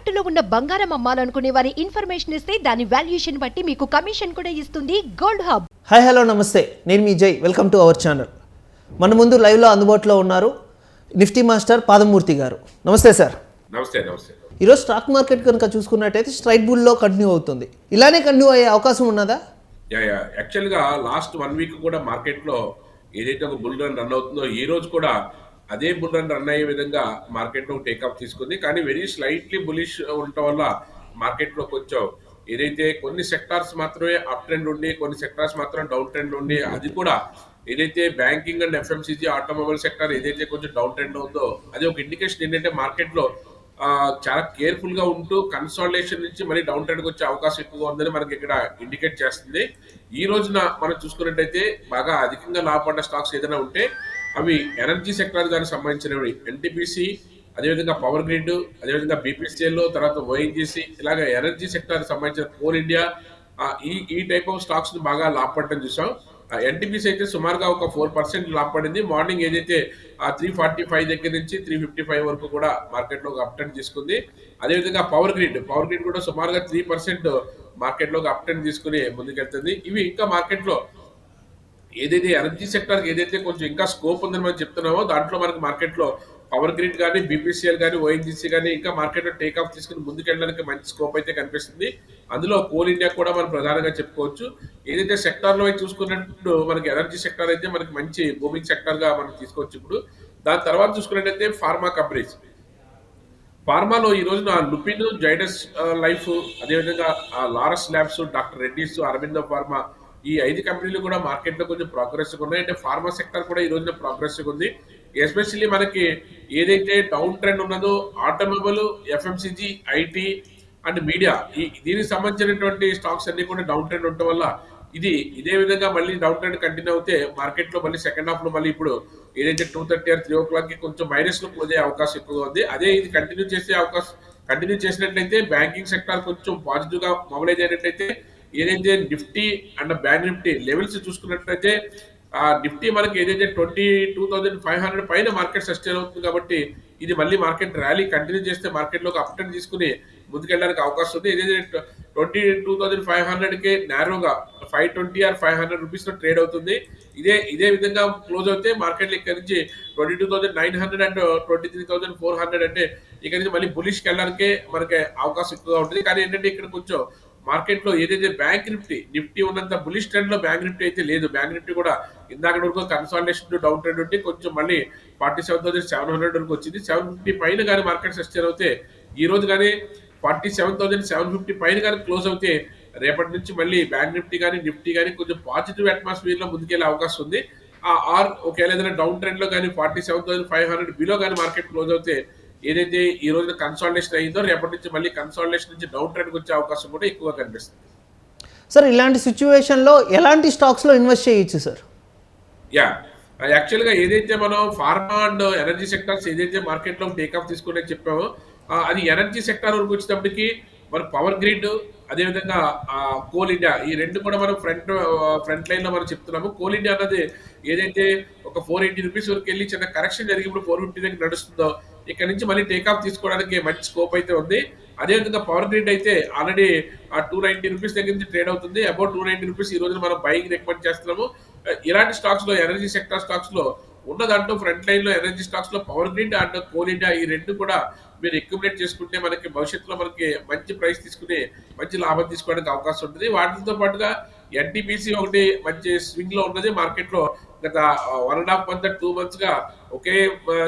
తాకట్టులో ఉన్న బంగారం అమ్మాలనుకునే వారి ఇన్ఫర్మేషన్ ఇస్తే దాని వాల్యుయేషన్ బట్టి మీకు కమిషన్ కూడా ఇస్తుంది గోల్డ్ హబ్. హాయ్ హలో నమస్తే. నేను మీ Jai. Welcome to our channel. మన ముందు లైవ్లో అందుబాటులో ఉన్నారు నిఫ్టీ మాస్టర్ పాదమూర్తి గారు. నమస్తే సార్. నమస్తే నమస్తే. ఈరోజు స్టాక్ మార్కెట్ కనుక చూసుకున్నట్టయితే స్ట్రైట్ బుల్లో కంటిన్యూ అవుతుంది. ఇలానే కంటిన్యూ అయ్యే అవకాశం ఉన్నదా? Yeah yeah. యాక్చువల్గా లాస్ట్ వన్ వీక్ కూడా మార్కెట్లో ఏదైతే ఒక బుల్ రన్ రన్ అవుతుందో ఈ రోజు కూడా అదే బుల్ రన్ రన్ అయ్యే విధంగా మార్కెట్లో టేకప్ తీసుకుంది. కానీ వెరీ స్లైట్లీ బులిష్ ఉండటం వల్ల మార్కెట్లో కొంచెం ఏదైతే కొన్ని సెక్టార్స్ మాత్రమే అప్ ట్రెండ్ ఉండి కొన్ని సెక్టార్స్ మాత్రం డౌన్ ట్రెండ్ ఉండి అది కూడా ఏదైతే banking and FMCG automobile sector ఏదైతే కొంచెం డౌన్ ట్రెండ్ ఉందో అది ఒక ఇండికేషన్ ఏంటంటే మార్కెట్లో చాలా కేర్ఫుల్గా ఉంటూ కన్సాలిడేషన్ నుంచి మళ్ళీ డౌన్ ట్రెండ్ వచ్చే అవకాశం ఎక్కువగా ఉందని మనకి ఇక్కడ ఇండికేట్ చేస్తుంది. ఈ రోజున మనం చూసుకున్నట్టయితే బాగా అధికంగా లాభపడ్డ స్టాక్స్ ఏదైనా ఉంటే అవి ఎనర్జీ సెక్టర్ దానికి సంబంధించినవి ఎన్టీపీసీ అదేవిధంగా పవర్ గ్రిడ్ అదేవిధంగా బీపీసీఎల్ తర్వాత ఓఎన్జీసీ ఇలాగ ఎనర్జీ సెక్టర్ సంబంధించిన కోల్ ఇండియా ఈ ఈ టైప్ ఆఫ్ స్టాక్స్ బాగా లాభపడటం చూసాం. ఎన్టీపీసీ అయితే సుమారుగా ఒక ఫోర్ పర్సెంట్ లాభపడింది. మార్నింగ్ ఏదైతే ఆ త్రీ ఫార్టీ ఫైవ్ దగ్గర నుంచి త్రీ ఫిఫ్టీ ఫైవ్ వరకు కూడా మార్కెట్లో ఒక అప్ తీసుకుంది. అదేవిధంగా పవర్ గ్రిడ్ పవర్ గ్రిడ్ కూడా సుమారుగా త్రీ పర్సెంట్ మార్కెట్లో ఒక తీసుకుని ముందుకెళ్తుంది. ఇవి ఇంకా మార్కెట్లో ఏదైతే ఎనర్జీ సెక్టర్కి ఏదైతే కొంచెం ఇంకా స్కోప్ ఉందని మనం చెప్తున్నామో దాంట్లో మనకి మార్కెట్లో పవర్ గ్రిడ్ కానీ బీపీసీఎల్ కానీ ఓఎన్జీసీ కానీ ఇంకా మార్కెట్లో టేక్ ఆఫ్ తీసుకుని ముందుకెళ్ళడానికి మంచి స్కోప్ అయితే కనిపిస్తుంది. అందులో కోల్ ఇండియా కూడా మనం ప్రధానంగా చెప్పుకోవచ్చు. ఏదైతే సెక్టార్లో అయితే చూసుకున్నట్టు మనకి ఎనర్జీ సెక్టార్ అయితే మనకి మంచి బూమింగ్ సెక్టార్గా మనం తీసుకోవచ్చు ఇప్పుడు. దాని తర్వాత చూసుకున్నట్టయితే ఫార్మా కంపెనీస్ ఫార్మాలో ఈ రోజున లుపిన్ జైడస్ లైఫ్ అదేవిధంగా Laurus Labs doctor Reddy's Aurobindo pharma ఈ ఐదు కంపెనీలు కూడా మార్కెట్లో కొంచెం ప్రోగ్రెస్గా ఉన్నాయి. అంటే ఫార్మా సెక్టర్ కూడా ఈ రోజున ప్రోగ్రెస్ ఉంది. ఎస్పెషల్లీ మనకి ఏదైతే డౌన్ ట్రెండ్ ఉన్నదో automobile FMCG IT and media ఈ దీనికి సంబంధించినటువంటి స్టాక్స్ అన్ని కూడా డౌన్ ట్రెండ్ ఉండటం వల్ల ఇది ఇదే విధంగా మళ్ళీ డౌన్ ట్రెండ్ కంటిన్యూ అవుతే మార్కెట్లో మళ్ళీ సెకండ్ హాఫ్లో మళ్ళీ ఇప్పుడు ఏదైతే టూ థర్టీ ఆర్ త్రీ ఓ క్లాక్కి కొంచెం మైనస్లో క్లోజ్ అయ్యే అవకాశం ఎక్కువగా ఉంది. అదే ఇది కంటిన్యూ చేసే అవకాశం కంటిన్యూ చేసినట్లయితే బ్యాంకింగ్ సెక్టర్ కొంచెం పాజిటివ్గా మొబైలైజ్ అయినట్లయితే ఏదైతే Nifty and Bank Nifty levels చూసుకున్నట్లయితే ఆ నిఫ్టీ మనకి ఏదైతే twenty two thousand five hundred పైన మార్కెట్ సస్టైన్ అవుతుంది కాబట్టి ఇది మళ్ళీ మార్కెట్ ర్యాలీ కంటిన్యూ చేస్తే మార్కెట్లోకి అప్ తీసుకుని ముందుకెళ్ళడానికి అవకాశం ఉంది. ఏదైతే ట్వంటీ టూ థౌసండ్ ఫైవ్ హండ్రెడ్కి నేరోగా five twenty or five hundred రూపీస్లో ట్రేడ్ అవుతుంది. ఇదే ఇదే విధంగా క్లోజ్ అవుతే మార్కెట్ ఇక్కడ నుంచి twenty two thousand nine hundred and twenty three thousand four hundred అంటే ఇక్కడ నుంచి మళ్ళీ బులిష్కి వెళ్ళడానికే మనకి అవకాశం ఎక్కువగా ఉంటుంది. కానీ ఏంటంటే ఇక్కడ కొంచెం మార్కెట్లో ఏదైతే బ్యాంక్ నిఫ్టీ నిఫ్టీ ఉన్నంత బులిష్ ట్రెండ్లో బ్యాంక్ నిఫ్టీ అయితే లేదు. బ్యాంక్ నిఫ్టీ కూడా ఇందాక వరకు కన్సాలిడేషన్ డౌన్ ట్రెండ్ ఉంటే కొంచెం మళ్ళీ forty seven thousand seven hundred వరకు వచ్చింది. సెవెన్ ఫిఫ్టీ పైన కానీ మార్కెట్ సస్టైన్ అవుతే ఈ రోజు కానీ forty seven thousand seven fifty పైన కానీ క్లోజ్ అవుతే రేపటి నుంచి మళ్ళీ బ్యాంక్ నిఫ్టీ కానీ నిఫ్టీ కానీ కొంచెం పాజిటివ్ అట్మాస్ఫియర్లో ముందుకెళ్ళే అవకాశం ఉంది. ఆ ఆర్ ఒకవేళ ఏదైనా డౌన్ ట్రెండ్లో కానీ forty seven thousand five hundred below కానీ మార్కెట్ క్లోజ్ అవుతే ఏదైతే ఈ రోజున కన్సాలిడేషన్ అయిందో రేపటి నుంచి మళ్ళీ కన్సాలిడేషన్ నుంచి డౌన్ ట్రెండ్ వచ్చే అవకాశం కూడా ఎక్కువగా కనిపిస్తుంది. సార్ ఇలాంటి సిచ్యువేషన్లో ఎలాంటి స్టాక్స్లో ఇన్వెస్ట్ చేయొచ్చు సార్? యా యాక్చువల్గా ఏదైతే మనం ఫార్మా అండ్ ఎనర్జీ సెక్టర్స్ ఏదైతే మార్కెట్లో టేక్ ఆఫ్ తీసుకునే చెప్పామో అది ఎనర్జీ సెక్టర్ వరకు వచ్చేటప్పటికి మన పవర్ గ్రిడ్ అదేవిధంగా కోల్ ఇండియా ఈ రెండు కూడా మనం ఫ్రంట్ ఫ్రంట్ లైన్లో మనం చెప్తున్నాము. కోల్ ఇండియా అన్నది ఏదైతే ఒక ఫోర్ ఎయిటీ రూపీస్ వరకు వెళ్ళి చిన్న కరెక్షన్ జరిగి ఇప్పుడు ఫోర్ ఫిఫ్టీ దగ్గర నడుస్తుందో ఇక్కడ నుంచి మళ్ళీ టేకాఫ్ తీసుకోవడానికి మంచి స్కోప్ అయితే ఉంది. అదేవిధంగా పవర్ గ్రిడ్ అయితే ఆల్రెడీ ఆ టూ నైన్టీ రూపీస్ దగ్గర నుంచి ట్రేడ్ అవుతుంది. అబౌట్ టూ నైన్టీ రూపీస్ ఈ రోజున మనం బయింగ్ రికమెండ్ చేస్తున్నాము. ఇలాంటి స్టాక్స్లో ఎనర్జీ సెక్టర్ స్టాక్స్లో ఉన్న దాంట్లో ఫ్రంట్ లైన్లో ఎనర్జీ స్టాక్స్లో Power Grid and Coal India ఈ రెండు కూడా మీరు అక్యుములేట్ చేసుకుంటే మనకి భవిష్యత్తులో మనకి మంచి ప్రైస్ తీసుకుని మంచి లాభం తీసుకోవడానికి అవకాశం ఉంటుంది. వాటితో పాటుగా ఎన్టీపీసీ ఒకటి మంచి స్వింగ్లో ఉన్నది. మార్కెట్లో గత one and half month two మంత్స్గా ఒకే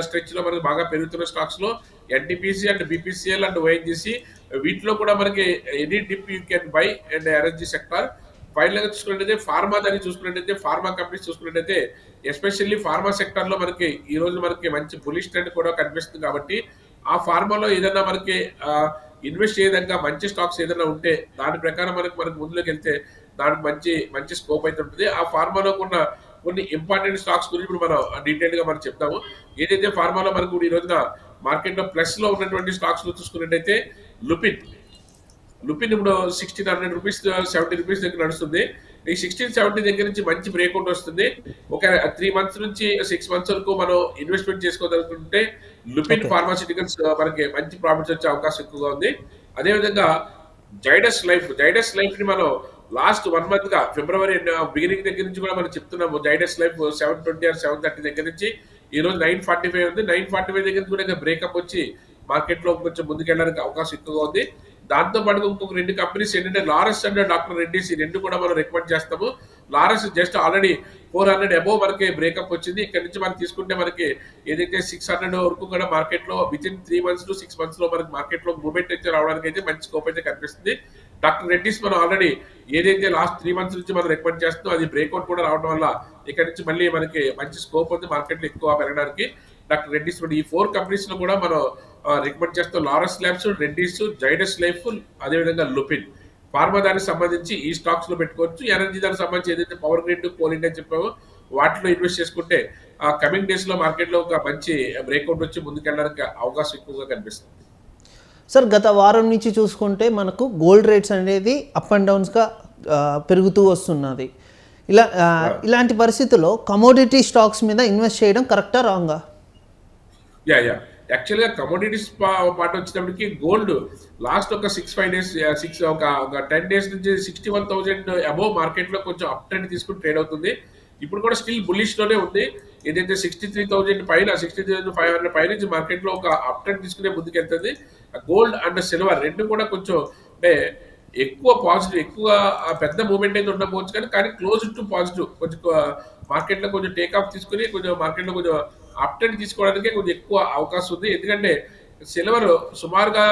స్ట్రెచ్లో మనకి బాగా పెరుగుతున్న స్టాక్స్లో NTPC and BPCL and ONGC వీటిలో కూడా మనకి any dip you can buy and energy sector ఫైనల్గా చూసుకున్నట్టయితే ఫార్మా దాన్ని చూసుకున్నట్టయితే ఫార్మా కంపెనీస్ చూసుకున్నట్టయితే ఎస్పెషల్లీ ఫార్మా సెక్టర్లో మనకి ఈ రోజు మనకి మంచి బులిష్ ట్రెండ్ కూడా కనిపిస్తుంది కాబట్టి ఆ ఫార్మాలో ఏదైనా మనకి ఇన్వెస్ట్ చేయదంగా మంచి స్టాక్స్ ఏదైనా ఉంటే దాని ప్రకారం మనకి మనకి ముందులోకి వెళ్తే దానికి మంచి మంచి స్కోప్ అయితే ఉంటుంది. ఆ ఫార్మాలో ఉన్న కొన్ని ఇంపార్టెంట్ స్టాక్స్ గురించి ఇప్పుడు మనం డీటెయిల్గా మనం చెప్తాము. ఏదైతే ఫార్మాలో మనకు ఈ రోజున మార్కెట్లో ప్లస్లో ఉన్నటువంటి స్టాక్స్ చూసుకున్నట్టయితే లుపిన్ లుపిన్ ఇప్పుడు sixteen hundred rupees seventy rupees దగ్గర నడుస్తుంది. ఈ సిక్స్టీన్ సెవెంటీ దగ్గర నుంచి మంచి బ్రేక్అవుట్ వస్తుంది. ఒక త్రీ మంత్స్ నుంచి సిక్స్ మంత్స్ వరకు మనం ఇన్వెస్ట్మెంట్ చేసుకోదలుచుకుంటే లుపిన్. ఫార్మాసిటికల్స్ మనకి మంచి ప్రాఫిట్స్ వచ్చే అవకాశం ఎక్కువగా ఉంది. అదేవిధంగా జైడస్ లైఫ్ జైడస్ లైఫ్ని మనం లాస్ట్ వన్ మంత్గా ఫిబ్రవరి బిగినింగ్ దగ్గర నుంచి కూడా మనం చెప్తున్నాము Zydus life seven twenty or seven thirty దగ్గర నుంచి. ఈ రోజు నైన్ ఫార్టీ ఫైవ్ ఉంది. నైన్ ఫార్టీ ఫైవ్ దగ్గర నుంచి కూడా బ్రేకప్ వచ్చి మార్కెట్లో కొంచెం ముందుకెళ్ళడానికి అవకాశం ఎక్కువగా ఉంది. దాంతో పాటు ఇంకొక రెండు కంపెనీస్ ఏంటంటే లారెస్ అండ్ డాక్టర్ రెడ్డిస్ ఈ రెండు కూడా మనం రికమెండ్ చేస్తాము. Laurus just already four hundred above మనకి బ్రేకప్ వచ్చింది. ఇక్కడ నుంచి మనం తీసుకుంటే మనకి ఏదైతే సిక్స్ హండ్రెడ్ వరకు కూడా మార్కెట్లో with in three months to six మంత్స్లో మనకి మార్కెట్లో మూవ్మెంట్ అయితే రావడానికి అయితే మంచి స్కోప్ అయితే కనిపిస్తుంది. డాక్టర్ రెడ్డిస్ మనం ఆల్రెడీ ఏదైతే లాస్ట్ త్రీ మంత్స్ నుంచి మనం రికమెండ్ చేస్తున్నాం అది బ్రేక్అవుట్ కూడా రావడం వల్ల ఇక్కడ నుంచి మళ్ళీ మనకి మంచి స్కోప్ ఉంది మార్కెట్లో ఎక్కువ పెరగడానికి. డాక్టర్ రెడ్డిస్ ఈ ఫోర్ కంపెనీస్లో కూడా మనం రికమెండ్ చేస్తాం లారస్ ల్యాబ్స్ రెడ్డిస్ జైడస్ లైఫ్ అదేవిధంగా లుపిన్. ఫార్మా దానికి సంబంధించి ఈ స్టాక్స్లో పెట్టుకోవచ్చు. ఎనర్జీ దానికి సంబంధించి ఏదైతే పవర్ గ్రిడ్ కోల్ ఇండియా చెప్పామో వాటిలో ఇన్వెస్ట్ చేసుకుంటే ఆ కమింగ్ డేస్లో మార్కెట్లో ఒక మంచి బ్రేక్అవుట్ వచ్చి ముందుకెళ్ళడానికి అవకాశం ఎక్కువగా కనిపిస్తుంది. సార్ గత వారం నుంచి చూసుకుంటే మనకు గోల్డ్ రేట్స్ అనేది అప్ అండ్ డౌన్స్గా పెరుగుతూ వస్తున్నది. ఇలా ఇలాంటి పరిస్థితుల్లో కమోడిటీ స్టాక్స్ మీద ఇన్వెస్ట్ చేయడం కరెక్టా రాంగా యా యా యాక్చువల్గా కమోడిటీస్ పార్ట్ వచ్చేటప్పటికి గోల్డ్ లాస్ట్ ఒక సిక్స్ ఫైవ్ డేస్ సిక్స్ ఒక ఒక టెన్ డేస్ నుంచి సిక్స్టీ వన్ థౌసండ్ అబోవ్ మార్కెట్లో కొంచెం అప్ ట్రెండ్ తీసుకుని ట్రేడ్ అవుతుంది. ఇప్పుడు కూడా స్టిల్ బుల్లిష్లోనే ఉంది. ఏదైతే సిక్స్టీ త్రీ థౌసండ్ పైన సిక్స్టీ థౌసండ్ ఫైవ్ హండ్రెడ్ పై నుంచి మార్కెట్లో ఒక అప్ ట్రెండ్ తీసుకునే ముందుకెళ్తుంది. గోల్డ్ అండ్ సిల్వర్ రెండు కూడా కొంచెం అంటే ఎక్కువ పాజిటివ్ ఎక్కువ పెద్ద మూమెంట్ అయితే ఉండకపోవచ్చు కానీ కానీ క్లోజ్ టు పాజిటివ్. కొంచెం మార్కెట్లో కొంచెం టేక్ ఆఫ్ తీసుకుని కొంచెం మార్కెట్లో కొంచెం అప్టెంట్ తీసుకోవడానికి కొంచెం ఎక్కువ అవకాశం ఉంది. ఎందుకంటే సిల్వర్ సుమారుగా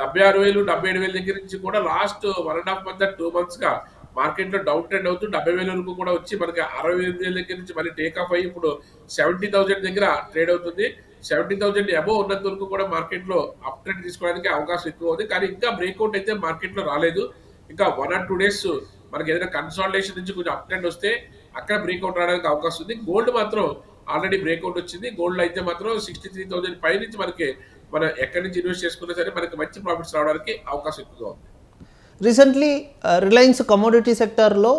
డెబ్బై ఆరు వేలు డెబ్బై ఏడు వేల దగ్గర నుంచి కూడా last one and half month two మంత్స్గా మార్కెట్లో మార్కెట్లో డౌన్ ట్రెండ్ అవుతూ డెబ్బై వేల వరకు కూడా వచ్చి మనకి అరవై ఎనిమిది వేల దగ్గర నుంచి మళ్ళీ టేక్ ఆఫ్ అయ్యి ఇప్పుడు సెవెంటీ థౌసండ్ దగ్గర ట్రేడ్ అవుతుంది. సెవెంటీ థౌసండ్ అబోవ్ ఉన్నంత వరకు కూడా మార్కెట్లో అప్ ట్రెండ్ తీసుకోవడానికి అవకాశం ఎక్కువ ఉంది. కానీ ఇంకా బ్రేక్అవుట్ అయితే మార్కెట్లో రాలేదు. ఇంకా వన్ ఆర్ టూ డేస్ మనకి ఏదైనా కన్సాలిడేషన్ నుంచి కొంచెం అప్ ట్రెండ్ వస్తే అక్కడ బ్రేక్అవుట్ రావడానికి అవకాశం ఉంది. గోల్డ్ మాత్రం ఆల్రెడీ బ్రేక్అవుట్ వచ్చింది. గోల్డ్ అయితే మాత్రం సిక్స్టీ త్రీ థౌసండ్ పై నుంచి మనకి మనం ఎక్కడి నుంచి ఇన్వెస్ట్ చేసుకున్నా సరే మనకి మంచి ప్రాఫిట్స్ రావడానికి అవకాశం ఎక్కువగా ఉంది. రీసెంట్లీ రిలయన్స్ కమోడిటీ సెక్టార్లో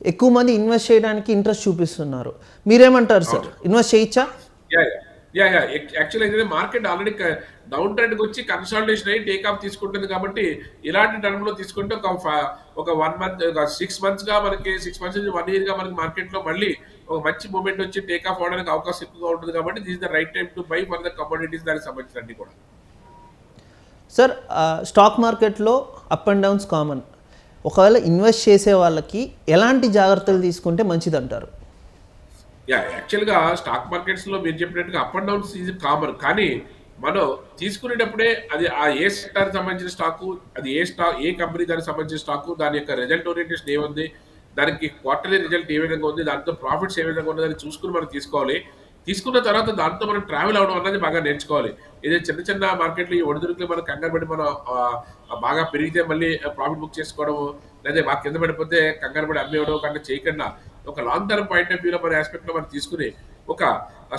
ఎక్కువ మంది ఇన్వెస్ట్ చేయడానికి ఇంట్రెస్ట్ చూపిస్తున్నారు. మీరేమంటారు సార్ ఇన్వెస్ట్ చేయొచ్చా? Yeah yeah yeah actual market already down trend వచ్చి కన్సాలిడేషన్ అయ్యి టేక్ ఆఫ్ తీసుకుంటుంది కాబట్టి ఇలాంటి టర్మ్లో తీసుకుంటే ఒక ఫ- ఒక వన్ మంత్ ఒక సిక్స్ మంత్స్గా మనకి సిక్స్ మంత్స్ నుంచి వన్ ఇయర్గా మనకి మార్కెట్లో మళ్ళీ ఒక మంచి మూమెంట్ వచ్చి టేక్ ఆఫ్ అవడానికి అవకాశం ఎక్కువగా ఉంటుంది కాబట్టి this the right time to buy for the commodities దానికి సంబంధించిన అన్ని కూడా. సార్ స్టాక్ మార్కెట్లో అప్ అండ్ డౌన్స్ కామన్ ఒకవేళ ఇన్వెస్ట్ చేసే వాళ్ళకి ఎలాంటి జాగ్రత్తలు తీసుకుంటే మంచిదంటారు? యా యాక్చువల్గా స్టాక్ మార్కెట్స్లో మీరు చెప్పినట్టుగా up and downs is common కానీ మనం తీసుకునేటప్పుడే అది ఆ ఏ సెక్టర్ సంబంధించిన స్టాకు అది ఏ స్టాక్ ఏ కంపెనీ దానికి సంబంధించిన స్టాకు దాని యొక్క రిజల్ట్ ఓరియంటేషన్ ఏముంది దానికి క్వార్టర్లీ రిజల్ట్ ఏ విధంగా ఉంది దాంతో ప్రాఫిట్స్ ఏ విధంగా ఉన్నదని చూసుకుని మనం తీసుకోవాలి. తీసుకున్న తర్వాత దాంతో మనం ట్రావెల్ అవడం అన్నది బాగా నేర్చుకోవాలి. ఏదో చిన్న చిన్న మార్కెట్లో ఈ ఒడిదుడుకులు మనం కంగారు పడి మనం బాగా పెరిగితే మళ్ళీ ప్రాఫిట్ బుక్ చేసుకోవడం లేదా బాగా కింద పడిపోతే కంగారు పడి అమ్మేయడం కన్నా చేయకుండా ఒక లాంగ్ టర్మ్ పాయింట్ ఆఫ్ వ్యూలో మన ఆస్పెక్ట్లో మనం తీసుకుని ఒక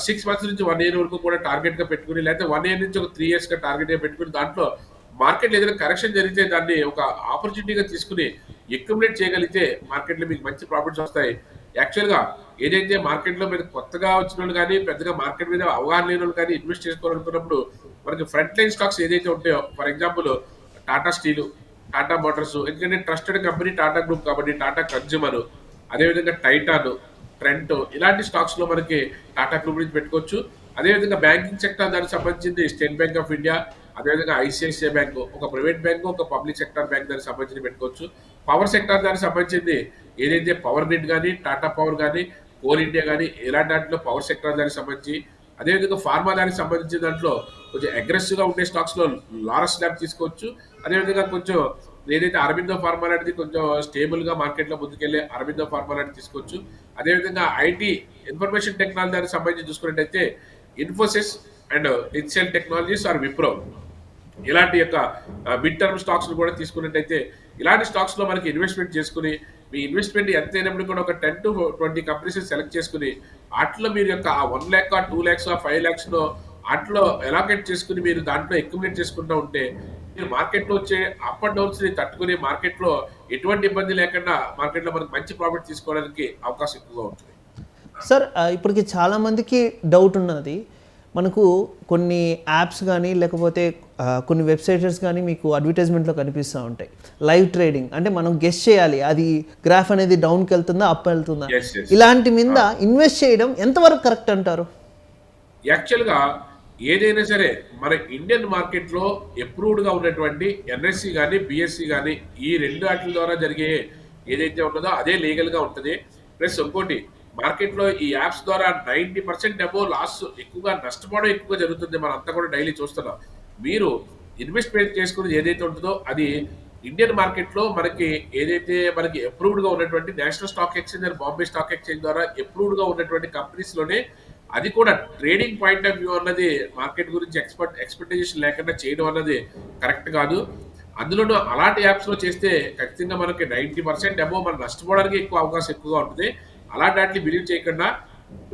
సిక్స్ మంత్స్ నుంచి వన్ ఇయర్ వరకు కూడా టార్గెట్గా పెట్టుకుని లేకపోతే వన్ ఇయర్ నుంచి ఒక త్రీ ఇయర్స్గా టార్గెట్గా పెట్టుకుని దాంట్లో మార్కెట్లో ఏదైనా కరెక్షన్ జరిగితే దాన్ని ఒక ఆపర్చునిటీగా తీసుకుని ఎక్యుమిలేట్ చేయగలిగితే మార్కెట్లో మీకు మంచి ప్రాఫిట్స్ వస్తాయి. యాక్చువల్గా ఏదైతే మార్కెట్లో మీద మీరు కొత్తగా వచ్చిన వాళ్ళు కానీ పెద్దగా మార్కెట్ మీద అవగాహన లేని వాళ్ళు కానీ ఇన్వెస్ట్ చేసుకోవాలనుకున్నప్పుడు మనకి ఫ్రంట్ లైన్ స్టాక్స్ ఏదైతే ఉంటాయో for example Tata steel Tata motors ఎందుకంటే ట్రస్టెడ్ కంపెనీ టాటా గ్రూప్ కాబట్టి టాటా కన్జ్యూమర్ అదేవిధంగా టైటాన్ ట్రెంట్ ఇలాంటి స్టాక్స్లో మనకి టాటా గ్రూప్ నుంచి పెట్టుకోవచ్చు. అదేవిధంగా బ్యాంకింగ్ సెక్టర్ దానికి సంబంధించింది స్టేట్ బ్యాంక్ ఆఫ్ ఇండియా అదేవిధంగా ఐసిఐసిఐ బ్యాంకు ఒక ప్రైవేట్ బ్యాంకు ఒక పబ్లిక్ సెక్టర్ బ్యాంక్ దానికి సంబంధించి పెట్టుకోవచ్చు. పవర్ సెక్టర్ దానికి సంబంధించింది ఏదైతే పవర్ గ్రిడ్ కానీ టాటా పవర్ కానీ కోల్ ఇండియా కానీ ఇలాంటి దాంట్లో పవర్ సెక్టర్ దానికి సంబంధించి అదేవిధంగా ఫార్మా దానికి సంబంధించిన దాంట్లో కొంచెం అగ్రెసివ్గా ఉండే స్టాక్స్లో లారస్ ల్యాబ్ తీసుకోవచ్చు. అదేవిధంగా కొంచెం ఏదైతే అరవిందో ఫార్మా అనేది కొంచెం స్టేబుల్గా మార్కెట్లో మార్కెట్ ముందుకెళ్ళే అరవిందో ఫార్మా అనేది తీసుకోవచ్చు. అదేవిధంగా ఐటీ ఇన్ఫర్మేషన్ టెక్నాలజీ దానికి సంబంధించి చూసుకున్నట్టయితే Infosys and HCL technologies or Wipro ఇలాంటి యొక్క మిడ్ టర్మ్ స్టాక్స్ కూడా తీసుకున్నట్టయితే ఇలాంటి స్టాక్స్లో మనకి ఇన్వెస్ట్మెంట్ చేసుకుని మీ ఇన్వెస్ట్మెంట్ ఎంత అయినప్పుడు కూడా ఒక ten to twenty companies select చేసుకుని వాటిలో మీరు యొక్క one lakh two lakhs five ల్యాక్స్లో వాటిలో ఎలాకేట్ చేసుకుని మీరు దాంట్లో ఎక్యుమిలేట్ చేసుకుంటూ ఉంటే మీరు మార్కెట్లో వచ్చే అప్ అండ్ డౌన్స్ని తట్టుకుని మార్కెట్లో ఎటువంటి ఇబ్బంది లేకుండా మార్కెట్లో మనకు మంచి ప్రాఫిట్ తీసుకోవడానికి అవకాశం ఎక్కువగా ఉంటుంది. సార్ ఇప్పటికి చాలామందికి డౌట్ ఉన్నది. మనకు కొన్ని యాప్స్ కానీ లేకపోతే కొన్ని వెబ్సైట్స్ కానీ మీకు అడ్వర్టైజ్మెంట్లో కనిపిస్తూ ఉంటాయి. లైవ్ ట్రేడింగ్ అంటే మనం గెస్ట్ చేయాలి. అది గ్రాఫ్ అనేది డౌన్కి వెళ్తుందా అప్ వెళ్తుందా. ఇలాంటి మీద ఇన్వెస్ట్ చేయడం ఎంతవరకు కరెక్ట్ అంటారు? యాక్చువల్గా ఏదైనా సరే మన ఇండియన్ మార్కెట్లో అప్రూవ్డ్గా ఉన్నటువంటి ఎన్ఎస్సి కానీ బిఎస్సి కానీ ఈ రెండు వాటి ద్వారా జరిగే ఏదైతే ఉన్నదో అదే లీగల్గా ఉంటుంది. ప్లస్ ఇంకోటి మార్కెట్లో ఈ యాప్స్ ద్వారా నైన్టీ పర్సెంట్ డెమో లాస్ ఎక్కువగా నష్టపోవడం ఎక్కువగా జరుగుతుంది. మనం అంతా కూడా డైలీ చూస్తున్నాం. మీరు ఇన్వెస్ట్మెంట్ చేసుకునేది ఏదైతే ఉంటుందో అది ఇండియన్ మార్కెట్లో మనకి ఏదైతే మనకి అప్రూవ్డ్గా ఉన్నటువంటి national stock exchange and Bombay stock exchange ద్వారా అప్రూవ్డ్గా ఉన్నటువంటి కంపెనీస్లోనే అది కూడా ట్రేడింగ్ పాయింట్ ఆఫ్ వ్యూ అన్నది మార్కెట్ గురించి ఎక్స్పర్ట్ ఎక్స్పెక్టేషన్ లేకుండా చేయడం అన్నది కరెక్ట్ కాదు. అందులోనూ అలాంటి యాప్స్లో చేస్తే ఖచ్చితంగా మనకి నైన్టీ పర్సెంట్ అబో మనం నష్టపోవడానికి ఎక్కువ అవకాశం ఎక్కువగా ఉంటుంది. అలాంటి వాటిని బిలీవ్ చేయకుండా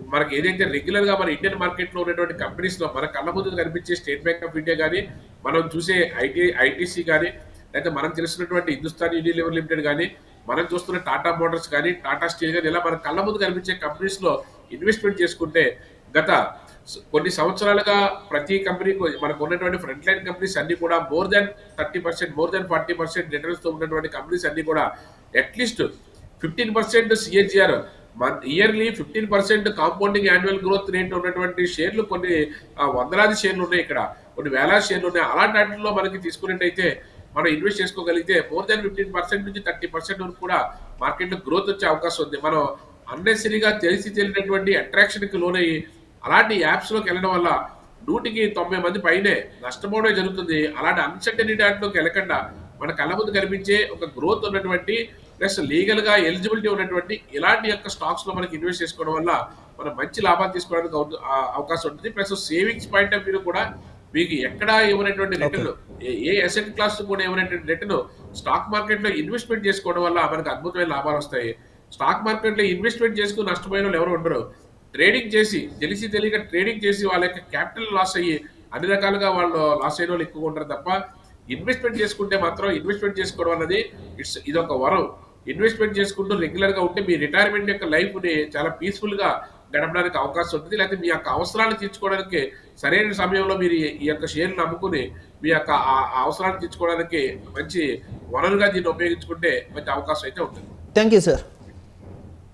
మనకి ఏదైతే రెగ్యులర్గా మన ఇండియన్ మార్కెట్లో ఉన్నటువంటి కంపెనీస్లో మన కళ్ళ ముందు కనిపించే స్టేట్ బ్యాంక్ ఆఫ్ ఇండియా కానీ మనం చూసే ఐటీ ఐటీసీ కానీ లేకపోతే మనం తెలిసినటువంటి హిందుస్థాన్ యూనిలివర్ లిమిటెడ్ కానీ మనం చూస్తున్న టాటా మోటార్స్ కానీ టాటా స్టీల్ కానీ ఇలా మన కళ్ళ ముందు కనిపించే కంపెనీస్లో ఇన్వెస్ట్మెంట్ చేసుకుంటే గత కొన్ని సంవత్సరాలుగా ప్రతి కంపెనీ మనకు ఉన్నటువంటి ఫ్రంట్ లైన్ కంపెనీస్ అన్ని కూడా more than thirty percent more than forty percent రిటర్న్స్తో ఉన్నటువంటి కంపెనీస్ అన్ని కూడా at least fifteen percent month yearly fifteen percent compounding annual growth rate ఉన్నటువంటి షేర్లు కొన్ని వందలాది షేర్లు ఉన్నాయి ఇక్కడ. కొన్ని వేలాది షేర్లు ఉన్నాయి. అలాంటి వాటిల్లో మనకి తీసుకున్నట్టయితే మనం ఇన్వెస్ట్ చేసుకోగలిగితే మోర్ దాన్ ఫిఫ్టీన్ పర్సెంట్ నుంచి థర్టీ పర్సెంట్ వరకు కూడా మార్కెట్లో గ్రోత్ వచ్చే అవకాశం ఉంది. మనం అన్నెసరీగా తెలిసి తెలియనటువంటి అట్రాక్షన్కి లోనయ్యి అలాంటి యాప్స్లోకి వెళ్ళడం వల్ల నూటికి తొంభై మంది పైనే నష్టపోవడం జరుగుతుంది. అలాంటి అన్సర్టనిటీ దాంట్లోకి వెళ్ళకుండా మన కళ్ళ ముందు కనిపించే ఒక గ్రోత్ ఉన్నటువంటి ప్లస్ లీగల్గా ఎలిజిబిలిటీ ఉన్నటువంటి ఇలాంటి యొక్క స్టాక్స్లో మనకి ఇన్వెస్ట్ చేసుకోవడం వల్ల మనం మంచి లాభాలు తీసుకోవడానికి అవకాశం ఉంటుంది. Plus savings point of view కూడా మీకు ఎక్కడ ఇవ్వనటువంటి రిటర్న్ ఏ అసెట్ క్లాస్ కూడా ఇవ్వనటువంటి రిటర్న్ స్టాక్ మార్కెట్లో ఇన్వెస్ట్మెంట్ చేసుకోవడం వల్ల మనకు అద్భుతమైన లాభాలు వస్తాయి. స్టాక్ మార్కెట్లో ఇన్వెస్ట్మెంట్ చేసుకుని నష్టపోయిన వాళ్ళు ఎవరు ఉండరు. ట్రేడింగ్ చేసి తెలిసి తెలియక ట్రేడింగ్ చేసి వాళ్ళ యొక్క క్యాపిటల్ లాస్ అయ్యి అన్ని రకాలుగా వాళ్ళు లాస్ అయిన వాళ్ళు ఎక్కువ ఉంటారు తప్ప ఇన్వెస్ట్మెంట్ చేసుకుంటే మాత్రం ఇన్వెస్ట్మెంట్ చేసుకోవడం అనేది ఇట్స్ ఇది ఒక వరం. ఇన్వెస్ట్మెంట్ చేసుకుంటూ రెగ్యులర్గా ఉంటే మీ రిటైర్మెంట్ యొక్క లైఫ్ని చాలా పీస్ఫుల్గా గడపడానికి అవకాశం ఉంటుంది. లేకపోతే మీ యొక్క అవసరాలు తీర్చుకోవడానికి సరైన సమయంలో మీరు ఈ- యొక్క షేర్లు అమ్ముకుని మీ యొక్క ఆ అవసరాలు తీర్చుకోవడానికి మంచి వనరుగా దీన్ని ఉపయోగించుకుంటే మంచి అవకాశం అయితే ఉంటుంది. Thank you sir